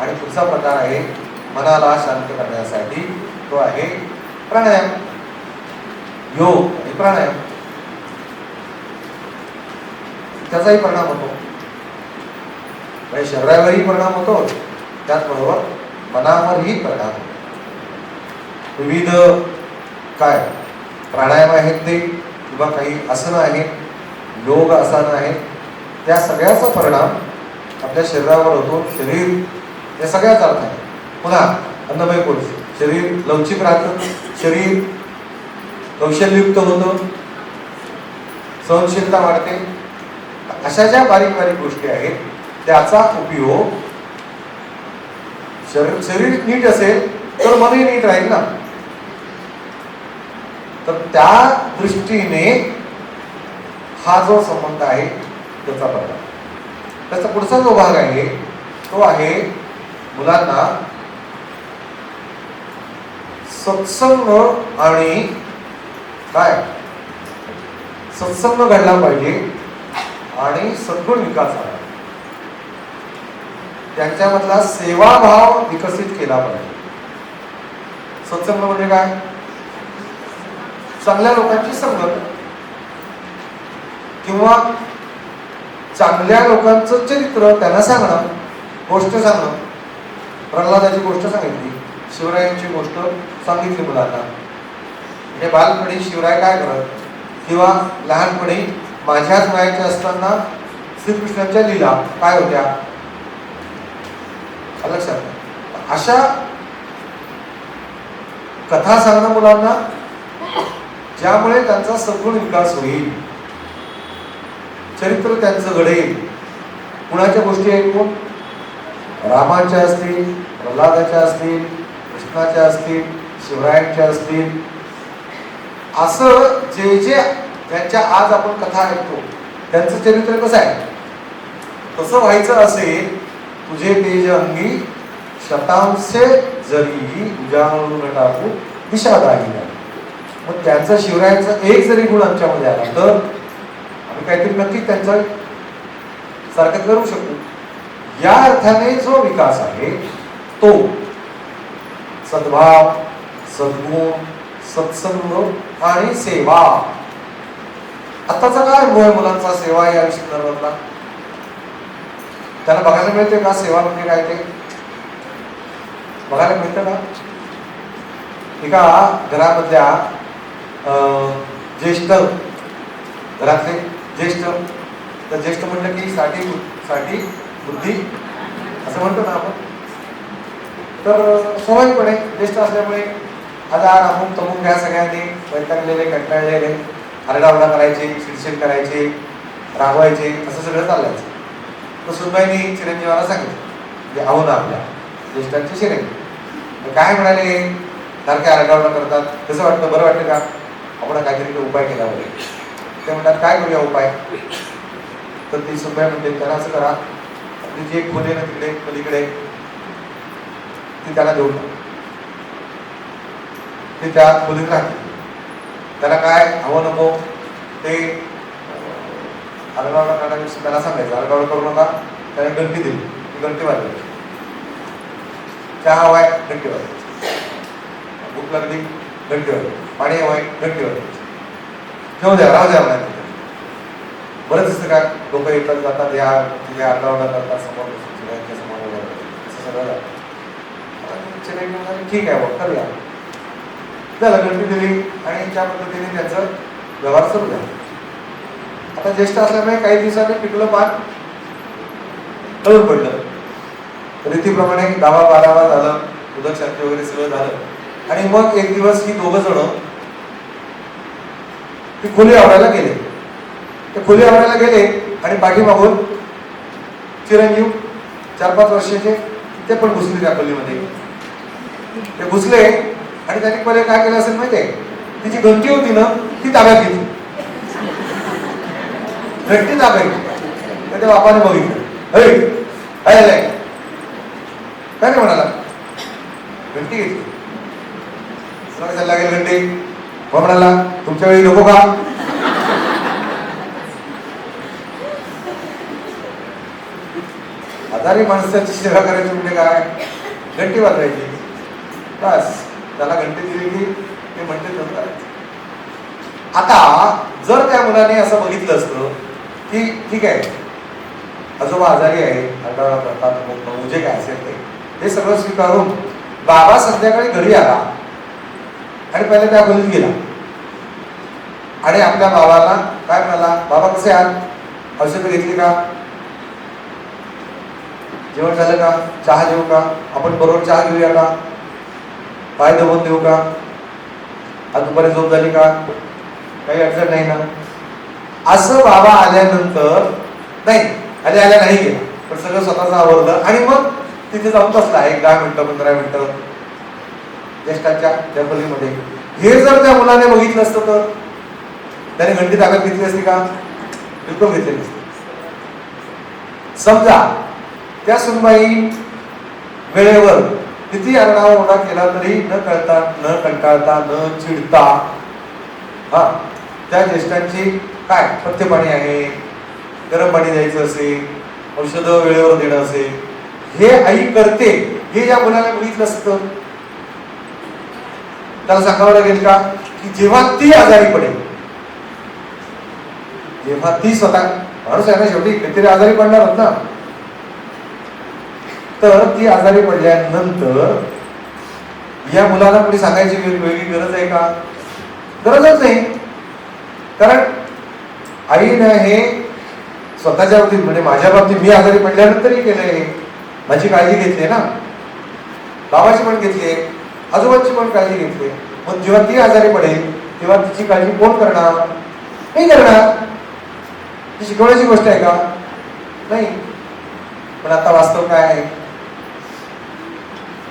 आणि पुढचा प्रकार आहे मनाला शांत करण्यासाठी. तो आहे प्राणायाम. योग आणि प्राणायाम. त्याचाही परिणाम होतो. म्हणजे शरीरावरही परिणाम होतो. त्याचबरोबर मनावरही परिणाम होतो. विविध काय प्राणायाम आहेत ते किंवा काही आसनं आहेत योग आसनं आहेत त्या सगळ्याचा परिणाम आपल्या शरीरावर होतो. शरीर या सगळ्याच अर्थ आहे पुन्हा अन्नमय कोश शरीर लवचिक राहतं. शरीर कौशल्ययुक्त होतं. सहनशीलता वाढते. अशा ज्या बारीक बारीक गोष्टी आहेत त्याचा उपयोग शरीर शरीर नीट असेल तर मनही नीट राहील ना? तर त्या दृष्टीने हा जो संबंध आहे त्याचा प्रकार त्याचा पुढचा जो भाग आहे तो आहे मुलांना सत्संग आणि काय? सत्संग घडला पाहिजे आणि सद्गुण विकास झाला. त्यांच्यामधला सेवाभाव विकसित केला पाहिजे. सत्संग म्हणजे काय? चांगल्या लोकांची संगत. किंवा चांगल्या लोकांचं चरित्र त्यांना सांगणं गोष्ट सांगणं. प्रल्हादाची गोष्ट सांगितली. शिवरायांची गोष्ट सांगितली मुलांना हे बालपणी शिवराय काय करत? किंवा लहानपणी माझ्याच वयाच्या असताना श्रीकृष्णांच्या लीला काय होत्या? लक्षात? अशा कथा सांगणं मुलांना ज्यामुळे त्यांचा सद्गुण विकास होईल. चरित्र त्यांचं घडेल. कुणाच्या गोष्टी ऐकून रामाच्या असतील प्रल्हादाच्या असतील कृष्णाच्या असतील शिवरायांच्या असतील. असं जे जे त्यांच्या आज आपण कथा ऐकतो त्यांचं चरित्र कसं आहे? तसं व्हायचं असेल तुझे तेज अंगी शतांशे जरी उजाळून टाकू दिशा नाही. मग त्यांचं शिवरायांचं एक जरी गुण आमच्यामध्ये आला तर आम्ही काहीतरी नक्की त्यांचं सारखं करू शकतो या अर्थाने जो विकास आहे तो सद्भाव सद्गुण सत्संग आणि सेवा. आताचा काय अनुभव आहे मुलांचा सेवा या संदर्भातला. त्यांना बघायला मिळते का सेवा म्हणजे काय ते? बघायला मिळतं का? एका घरामधल्या अं, ज्येष्ठ घरातले ज्येष्ठ तर ज्येष्ठ म्हटलं की साठी साठी बुद्धी असं म्हणतो ना आपण. तर स्वाभाविकपणे ज्येष्ठ असल्यामुळे आजार अमुक तमुक ह्या सगळ्यांनी वैतागलेले कंटाळलेले हरडावडा करायचे चिडचिड करायचे राबवायचे असं सगळं चाललायचं तर सुनबाईंनी चिरंजीवाला सांगितलं म्हणजे आहो ना आपल्या ज्येष्ठांची चिरंजीव काय म्हणाले? सारखे आरडाओरडा करतात. कसं वाटतं? बरं वाटतं का? आपण काहीतरी उपाय केला वगैरे. ते म्हणतात काय करूया उपाय? तर ती सुनबाई म्हणते त्याला असं करा. आपली जी एक खोली आहे ना तिकडे पलीकडे ती त्याला देऊन ते त्या खोलीत राहते त्याला काय हवं नको ते आरडाओरडा करण्यापेक्षा त्याला सांगायचं. आरडाओरडा करू नका त्याने घंटी दिली. ती घंटी वाजली चहा हवाय घंटी वाजवायची भूक लागली घंटी वाजवायची पाणी हवाय घंटी वाजवायची ठेवू द्या राहू द्या म्हणायचं बरंच असतं काय लोक येतात जातात या तिथे आरडाओरडा करतात समोर बसून सगळ्यांच्या समोर वगैरे असं सगळं झालं. ठीक आहे बघ करूया. त्याला गणती दिली आणि त्या पद्धतीने त्याचं व्यवहार सुरू झाला. आता ज्येष्ठ असल्यामुळे काही दिवसांनी पिकलं पान तळून पडलं. रीतीप्रमाणे दहावा बारावा झालं उदक शांती वगैरे सगळं झालं. आणि मग एक दिवस ही दोघं जण ती खोली आवडायला गेले. ते खोली आवडायला गेले आणि पाठीमागून चिरंजीव चार पाच वर्षाचे ते पण घुसले त्या खोलीमध्ये ते घुसले आणि त्यांनी पहिले काय केलं असेल माहितीये तिची घंटी होती ना ती ताब्यात घेतली. घंटी ताब्यात घेतली. त्या बापाने बघितलं. अरे काय झालंय? काय नाही म्हणाला. घंटी घेतली. सगळं चालला गेलं घंटी. म्हणाला? तुमच्या वेळी नको का? आजारी माणसाची सेवा करायची म्हणजे काय? घंटी वाजवायची. बस त्याला घंटी दिली की ते म्हणते तसं करायचं आता जर त्या मुलाने असं बघितलं असतं की ठीक आहे आजोबा आजारी आहे आठवडा करतात मग जे काय असेल ते हे सगळं स्वीकारून बाबा संध्याकाळी घरी आला आणि पहिले त्या खोलीत गेला. आणि आपल्या बाबाला काय म्हणाला बाबा कसे आहात? औषधं घेतली का? जेवण झालं का? चहा घेऊ का? आपण बरोबर चहा घेऊया का? पाय दबून देऊ का? आज दुपारी झोप झाली का? काही अडचण नाही ना? असं बाबा आल्यानंतर नाही आल्या आल्या नाही गेला पण सगळं स्वतःच आवडलं आणि मग तिथे जाऊन बसला. एक दहा मिनिटं पंधरा मिनिटं. ज्येष्ठांच्या त्या हे जर त्या मुलाने बघितलं असतं तर? त्याने घंटी ताकद घेतली असती का? बिलकुल घेतली नसते. समजा त्या सुनबाई वेळेवर किती आरडाओरडा केला तरी न कळता न कंटाळता न चिडता हा त्या ज्येष्ठांची काय पथ्य पाणी आहे? गरम पाणी द्यायचं असेल औषधं वेळेवर देणं असेल हे आई करते हे या मुलाला बघितलं असतं. त्याला सांगावं लागेल का? की जेव्हा ती आजारी पडेल जेव्हा ती स्वतः माणूस आहे ना शेवटी काहीतरी आजारी पडणार ना? तर ती आजारी पडल्यानंतर या मुलाला कुणी सांगायची वेगळी गरज आहे का? गरजच नाही. कारण आईनं हे स्वतःच्या बाबतीत म्हणजे माझ्या बाबतीत मी आजारी पडल्यानंतरही केलंय हे. माझी काळजी घेतली ना. बाबाची पण घेतली आजोबांची पण काळजी घेतली मग जेव्हा ती आजारी पडेल तेव्हा तिची काळजी कोण करणार? नाही करणार. ती शिकवण्याची गोष्ट आहे का? नाही. पण आता वास्तव काय आहे?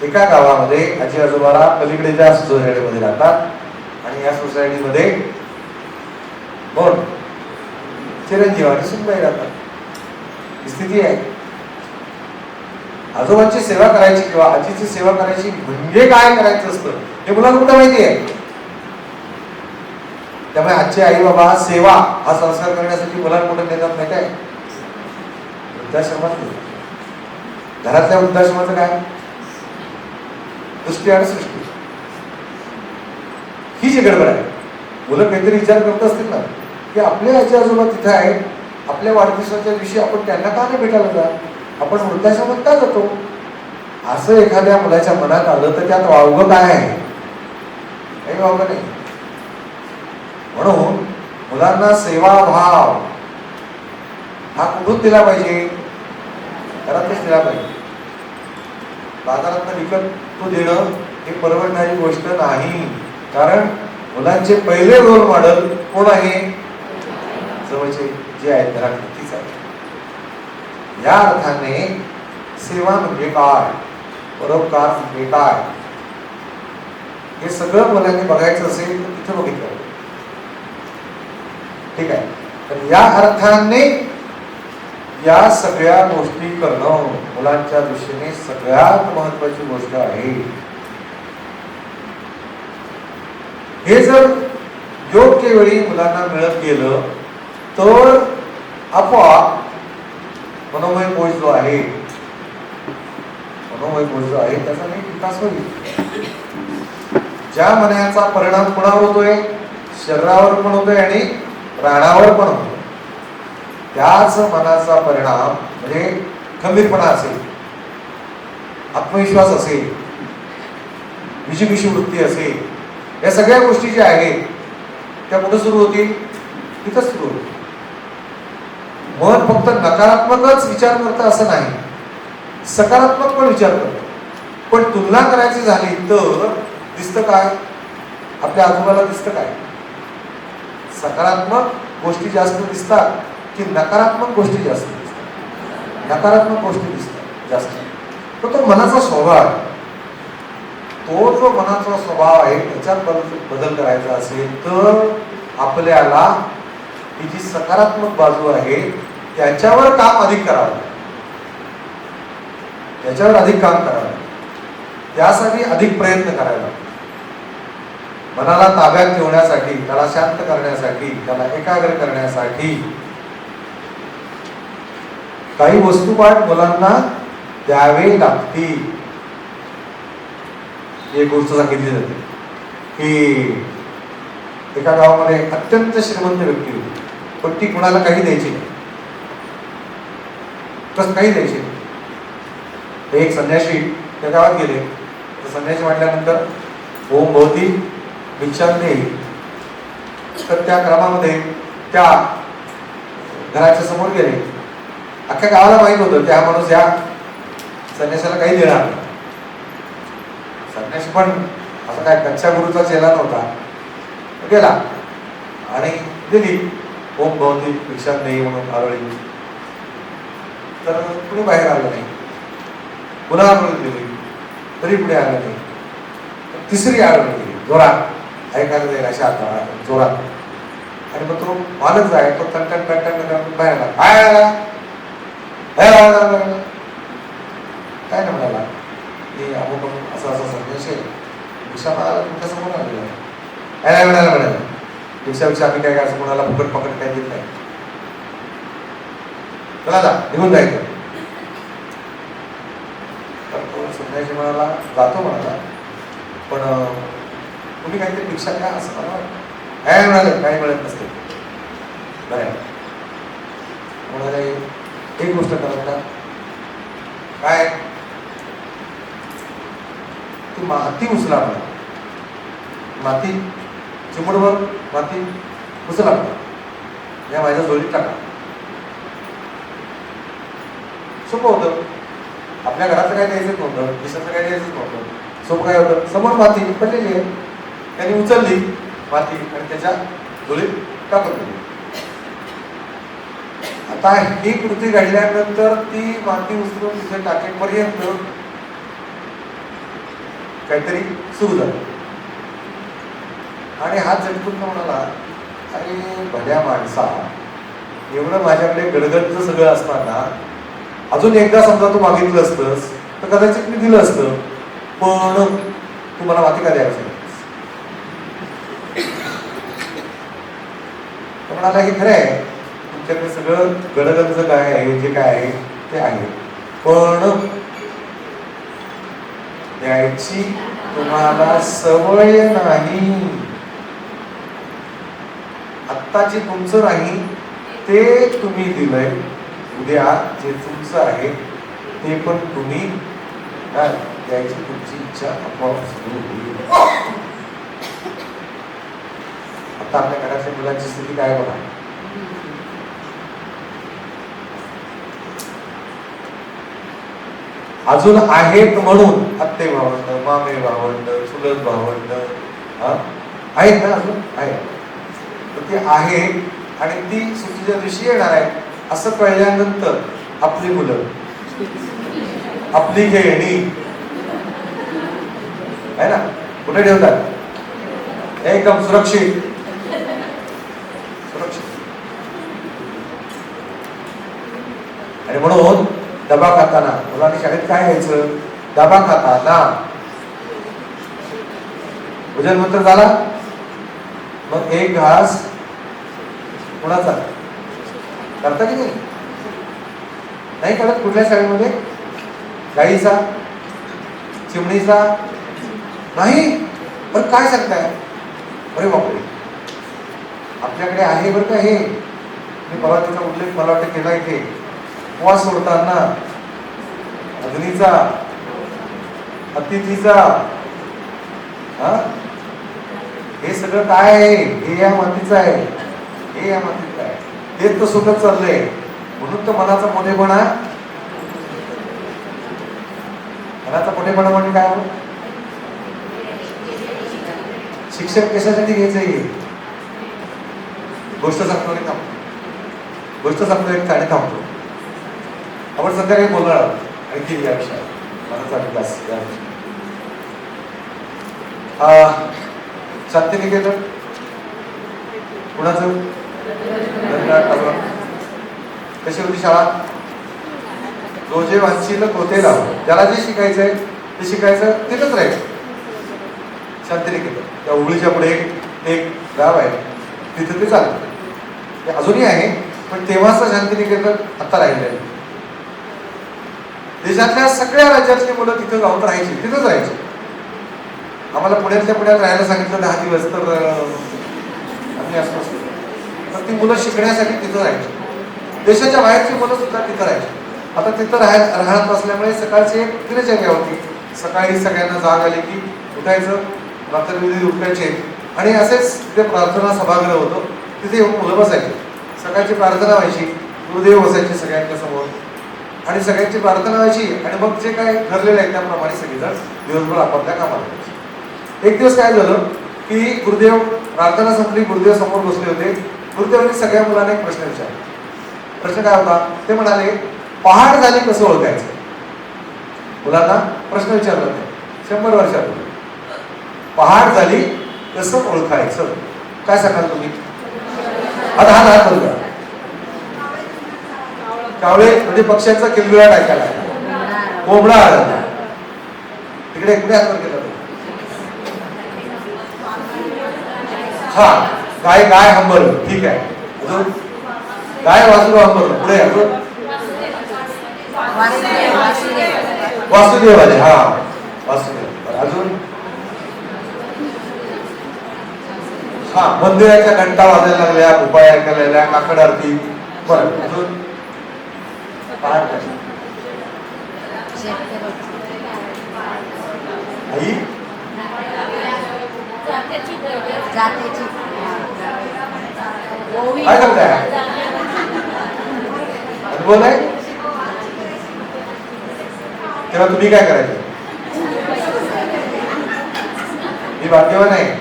एका गावामध्ये आजी आजोबाला पलीकडे त्या सोसायटीमध्ये राहतात आणि या सोसायटीमध्ये कोण? चिरंजीव आणि सुनबाई राहतात. स्थिती आहे. आजोबांची सेवा करायची किंवा आजीची सेवा करायची म्हणजे काय करायचं असतं हे मुलांना कुठं माहिती आहे? त्यामुळे आजचे आई बाबा सेवा हा संस्कार करण्यासाठी मुलांना कुठे नेतात नाही काय वृद्धाश्रमात घरातल्या वृद्धाश्रमाचं काय? दृष्टी आणि सृष्टी. ही जी गडबड आहे मुलं काहीतरी विचार करत असतील ना की आपले आजी आजोबा तिथे आहेत आपल्या वाढदिवसाच्या दिवशी आपण त्यांना का नाही भेटायला जा आपण वृद्धाश्रमात का जातो? असं एखाद्या मुलाच्या मनात आलं तर त्यात वावगं काय आहे? काही वावगं नाही. म्हणून मुलांना सेवाभाव हा कुठून दिला पाहिजे? घरातच दिला पाहिजे. बाजारात विकत तो देणं हे परवडणारी गोष्ट नाही. कारण मुलांचे पहिले रोल मॉडेल कोण आहे? जवळचे जे आहेत घरात आहे या अर्थाने सेवा म्हणजे काय? परोपकार म्हणजे काय? हे सगळं मुलांनी बघायचं असेल तर तिथे बघितलं ठीक आहे. तर या अर्थाने या सगळ्या गोष्टी करणं मुलांच्या दृष्टीने सगळ्यात महत्वाची गोष्ट आहे. हे जर योग्य वेळी मुलांना मिळत गेलं तर आपोआप मनोमय कोश जो आहे मनोमय कोश जो आहे त्याचा नाही विकास होईल. ज्या मनाचा परिणाम कुणावर होतोय? शरीरावर पण होतोय आणि प्राणावर पण होतोय. त्याच मनाचा परिणाम म्हणजे खंबीरपणा असेल आत्मविश्वास असेल विषिविषी वृत्ती असेल या सगळ्या गोष्टी ज्या आहेत त्या कुठं सुरू होतील? तिथं सुरू होतील. मन फक्त नकारात्मकच विचार करतं असं नाही. सकारात्मक पण विचार करतं. पण तुलना करायची झाली तर दिसतं काय? आपल्या आजोबाला दिसतं काय? सकारात्मक गोष्टी जास्त दिसतात. की नकारात्मक गोष्टी जास्त दिसतात. नकारात्मक गोष्टी दिसतात जास्त. तर तो मनाचा स्वभाव आहे. तो जो मनाचा स्वभाव आहे त्याच्यात बदल बदल करायचा असेल तर आपल्याला ही जी सकारात्मक बाजू आहे त्याच्यावर काम अधिक करावं त्याच्यावर अधिक काम करावं त्यासाठी अधिक प्रयत्न करायला मनाला ताब्यात ठेवण्यासाठी त्याला शांत करण्यासाठी त्याला एकाग्र करण्यासाठी काही वस्तुपाठ मुलांना द्यावे लागतील एक गोष्ट सांगितली जाते की एका गावामध्ये अत्यंत श्रीमंत व्यक्ती होती पण ती कुणाला काही द्यायची नाही. कसं काही द्यायची नाही. एक संन्याशी त्या गावात गेले तर संन्याशी म्हटल्यानंतर ओम भवती भिक्षा देई तर त्या क्रमामध्ये त्या घराच्या समोर गेले. अख्ख्या गावाला माहीत होतं त्या माणूस या संन्यासाला काही देणार नाही. संन्यास पण असं काय कच्च्या गुरुचा चेला नव्हता. गेला. आणि दिली. ओम भवती भिक्षा नाही म्हणून आरळी. तर कुणी बाहेर आलं नाही. पुन्हा आरळी दिली. तरी पुढे आलं नाही. तिसरी आरळी दिली. जोरात. ऐकायला जाईल अशा आता जोरात. आणि मग तो मालक जाय. तो टन टन बाहेर आला. काय बाहेर आला. काय ना म्हणाला की अमुक असा असं संदेश आहे. भिक्षा मागायला तुमच्यासमोर आलेला आहे काय नाही म्हणाला म्हणाला भिक्षा आम्ही काय काय असं कोणाला फुकट पकड काय देत नाही. चला जा निघून जायचं. तर तो संन्यासी म्हणाला जातो म्हणाला. पण तुम्ही काहीतरी भिक्षा काय असं मला काय म्हणाले काही मिळत नसते. बरं. म्हणाले एक गोष्ट करा बेटा काय? ती माती उचला माती? चिमुडवर माती? उचला या माझ्या जोडीत टाका. सोपं होतं. आपल्या घराचं काय द्यायचं नव्हतं देशाचं काय द्यायचं नव्हतं. सोपं काय होतं? समोर माती पडलेली आहे. त्यांनी उचलली माती आणि त्याच्या जोडीत टाकून दिली. आता ही कृती घडल्यानंतर ती माती उचलून तिथे टाकेपर्यंत काहीतरी सुरू झालं. आणि हा झटकून म्हणाला अरे भल्या माणसा एवढं माझ्याकडे गडगडचं सगळं असताना अजून एकदा समजा तू मागितलं असतंस तर कदाचित मी दिलं असतं पण तू मला माती का द्यायला म्हणाला हे खरं आहे. तुमच्याकडे सगळं गडगडचं काय आहे जे काय आहे ते आहे. पण द्यायची तुम्हाला सवय नाही. आत्ता जे तुमचं नाही ते तुम्ही दिलंय. उद्या जे तुमचं आहे ते पण तुम्ही द्यायची तुमची इच्छा आपोआप सुरू होईल. आता आपल्या घरातल्या मुलांची स्थिती काय बघा. अजून आहेत म्हणून आत्ते भावंड मामे भावंड चुलत भावंड आहेत ना अजून? आहेत. तर ते आहे आणि ती सुट्टीच्या दिवशी येणार आहे असं कळल्यानंतर आपली मुलं आपली खेळणी. आहे ना? कुठे ठेवतात? एकदम सुरक्षित. सुरक्षित. आणि म्हणून डबा खाताना मुलांनी शाळेत काय घ्यायचं? डबा खाताना भोजन मंत्र झाला? मग एक घास कुणाचा? करता की नाही? नाही करत कुठल्या शाळेमध्ये? गाईचा? चिमणीचा? नाही. पण काय सांगताय? अरे बापरे. आपल्याकडे आहे बरं का हे? मी परवा त्याचा उल्लेख मला वाटतं केला इथे. वा सोडताना अग्नीचा अतिथीचा हा? हे सगळं काय आहे? हे या मातीचं आहे. हे या मातीचं आहे. तेच तर सुखच चाललंय. म्हणून तर मनाचा मोठेपणा मनाचा मोठेपणा म्हणजे काय हो? शिक्षक कशासाठी घ्यायचं हे? गोष्ट सांगतो थांबतो. गोष्ट सांगतो एक आणि थांबतो. आपण सध्या काही बोलणार आहोत. आणखी या विषयात मनाचा विकास या विषयात शांतिनिकेतन? कुणाचं? कशी होती शाळा? रोजे वाचशील कोते लाव ज्याला जे शिकायचंय ते शिकायचं तिथंच राहील? शांतिनिकेतन. त्या उघडीच्या पुढे एक गाव आहे. तिथं ते चालतं. ते अजूनही आहे पण तेव्हाच शांतिनिकेतन आता राहिलं आहे. देशातल्या सगळ्या राज्यातली मुलं तिथं जाऊन राहायची तिथंच राहायची. आम्हाला पुण्यातल्या पुण्यात राहायला सांगितलं दहा दिवस तर आम्ही असतो तर ती मुलं शिकण्यासाठी तिथं राहायची. देशाच्या बाहेरची मुलं सुद्धा तिथं राहायची. आता तिथं राहाय राहत असल्यामुळे सकाळची एक दिनचर्या होती. सकाळी सगळ्यांना जाग आली की उठायचं रात्रविधी उठायचे. आणि असेच तिथे प्रार्थना सभागृह होतं. तिथे येऊन मुलं बसायची. सकाळची प्रार्थना व्हायची. गुरुदेव बसायचे सगळ्यांच्या समोर. आणि सगळ्यांची प्रार्थना व्हायची आणि मग जे काय ठरलेलं आहे त्याप्रमाणे सगळेजण दिवसभर आपापल्या कामाला जायचे. एक दिवस काय झालं की गुरुदेव प्रार्थना संपली गुरुदेव समोर बसले होते. गुरुदेवांनी सगळ्या मुलांना एक प्रश्न विचारला. प्रश्न काय होता? ते म्हणाले पहाड झाली कसं ओळखायचं? मुलांना प्रश्न विचारला ते शंभर वर्षापूर्वी पहाड झाली कसं ओळखायचं? काय सांगाल तुम्ही? आता हात हात करूया कावळे म्हणजे पक्ष्यांचा किलबिलाट ऐकायला कोंबडा आला तिकडे कुठे हात केला हा गाय गाय हंबर ठीक आहे. अजून? गाय वासरू हंबर पुढे अजून? वासुदेव आले. हा वासुदेव. अजून? हा मंदिराच्या घंटा वाजायला लागल्या उपाय ऐकायला लागल्या काकड आरती. बरं अजून? शेतकरी आई? काय करताय? अनुभव नाही तेव्हा तुम्ही काय करायचं? मी भाग्यवान आहे.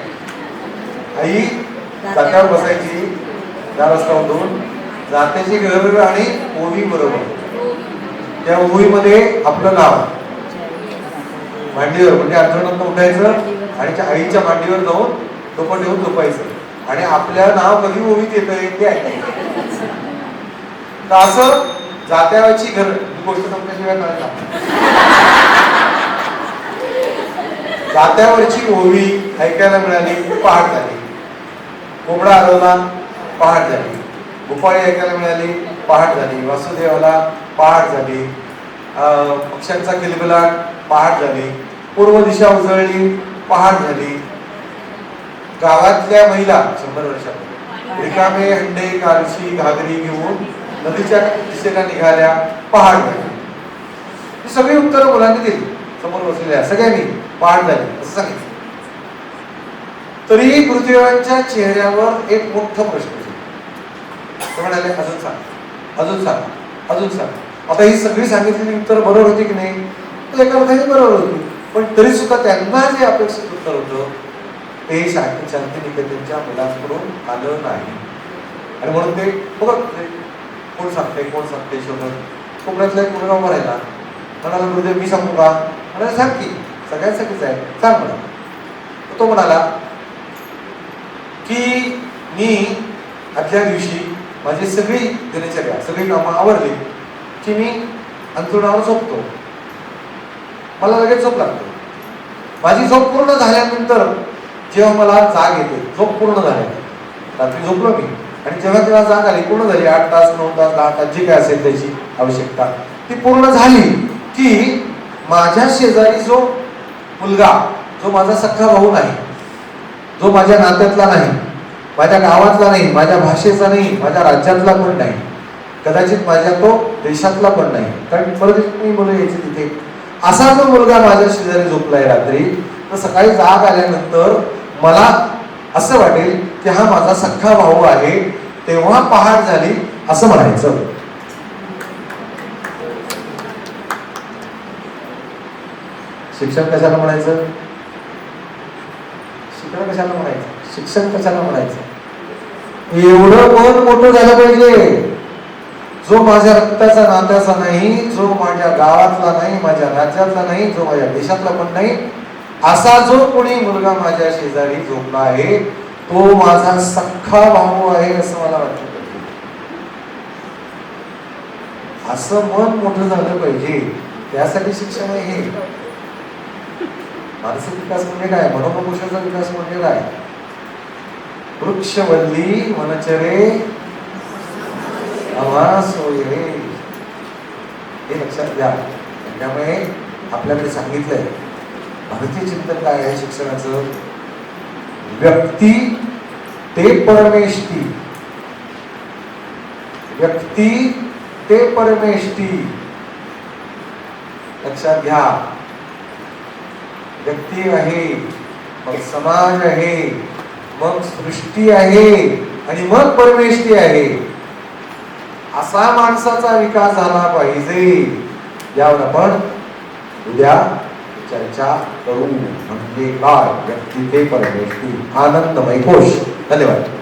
आई जात्यावर बसायची. चार वाजता उठून जात्याची घर आणि ओवी बरोबर. त्या ओळीमध्ये आपलं नाव. मांडीवर म्हणजे अंथरुणात उठायचं आणि त्या आईच्या मांडीवर जाऊन डोकं ठेवून झोपायचं. आणि आपल्या नाव कधी ओळीत येत ते ऐकायचं. तर असं जात्याची घर ही गोष्ट तुमच्याशिवाय कळत जात्यावरची ओवी ऐकायला मिळाली पहाट झाली. कोंबडा आरवला पहाट झाली. गुफाळी ऐकायला मिळाली पहाट झाली. वासुदेवाला पहाट झाली. पक्ष्यांचा किलबिलाट पहाट झाली. पूर्व दिशा उजळली पहाट झाली. गावातल्या महिला शंभर वर्षात रिकामे हंडे कालशी घागरी घेऊन नदीच्या दिशेला निघाल्या पहाट झाली. ही सगळी उत्तरं मुलांनी दिली. समोर बसलेल्या सगळ्यांनी पहाट झाली. असं सांगितलं. तरीही गुरुदेवांच्या चेहऱ्यावर एक मोठा प्रश्न ते म्हणाले अजून सांग. अजून सांग. अजून सांग. आता ही सगळी सांगितलेली उत्तर बरोबर होती की नाही? एका अर्थाने बरोबर होती. पण तरी सुद्धा त्यांना जे अपेक्षित उत्तर होतं ते शांती शांतिनिकेतनच्या मुलांकडून आलं नाही. आणि म्हणून ते बघत ते कोण सांगते कोण सांगते शोधत कोकणातला एक मुलगा उभा राहिला. म्हणाला गुरुदेव मी सांगू का? म्हणाला सांग की. सगळ्यांसाठीच आहे. सांग म्हणा तो म्हणाला की मी आदल्या दिवशी माझी सगळी दिनचर्या सगळी कामं आवडली की मी अंथरुणावर झोपतो. मला लगेच झोप लागते. माझी झोप पूर्ण झाल्यानंतर जेव्हा मला जाग येते झोप पूर्ण झाली. रात्री झोपलो मी. आणि जेव्हा तेव्हा जाग आली पूर्ण झाली. आठ तास नऊ तास दहा तास जी काय असेल त्याची आवश्यकता. ती पूर्ण झाली की माझ्या शेजारी जो मुलगा जो माझा सख्खा भाऊ नाही जो माझ्या नात्यातला नाही माझ्या गावातला नाही माझ्या भाषेचा नाही माझ्या राज्यातला पण नाही. कदाचित माझ्या तो देशातला पण नाही. कारण परदेशी मुलं यायची तिथे. असा जो मुलगा माझ्या शेजारी झोपलाय रात्री. तर सकाळी जाग आल्यानंतर मला असं वाटेल की हा माझा सख्खा भाऊ आहे. तेव्हा पहाट झाली असं म्हणायचं. शिक्षण कशाला म्हणायचं? शिक्षण कशाला म्हणायचं? शिक्षण कशाला म्हणायचं? एवढं मन मोठं झालं पाहिजे. जो माझ्या रक्ताचा नात्याचा नाही जो माझ्या गावातला नाही माझ्या राज्यातला नाही जो माझ्या देशातला पण नाही असा जो कोणी मुलगा माझ्या शेजारी झोपला आहे तो माझा सख्खा भाऊ आहे असं मला वाटत. असं मन मोठं झालं पाहिजे. त्यासाठी शिक्षण आहे. हे मानसिक विकास म्हणजे काय? मनोमोक्षाचा विकास म्हणजे काय? ವೃಕ್ಷವಲ್ಲಿ वनचरे आवास हे लक्षात घ्या त्यामुळे आपल्याकडे सांगितलंय. भारतीय चिंतन काय आहे शिक्षणाचं? व्यक्ती ते परमेष्टी व्यक्ती ते परमेष्टी लक्षात घ्या. व्यक्ती आहे मग समाज आहे. मग सृष्टी आहे आणि मग परमेष्टी आहे. असा माणसाचा विकास झाला पाहिजे. यावर आपण उद्या चर्चा करू. म्हणजे काय? व्यक्ती ते परमेष्टी. आनंदमय कोश. धन्यवाद.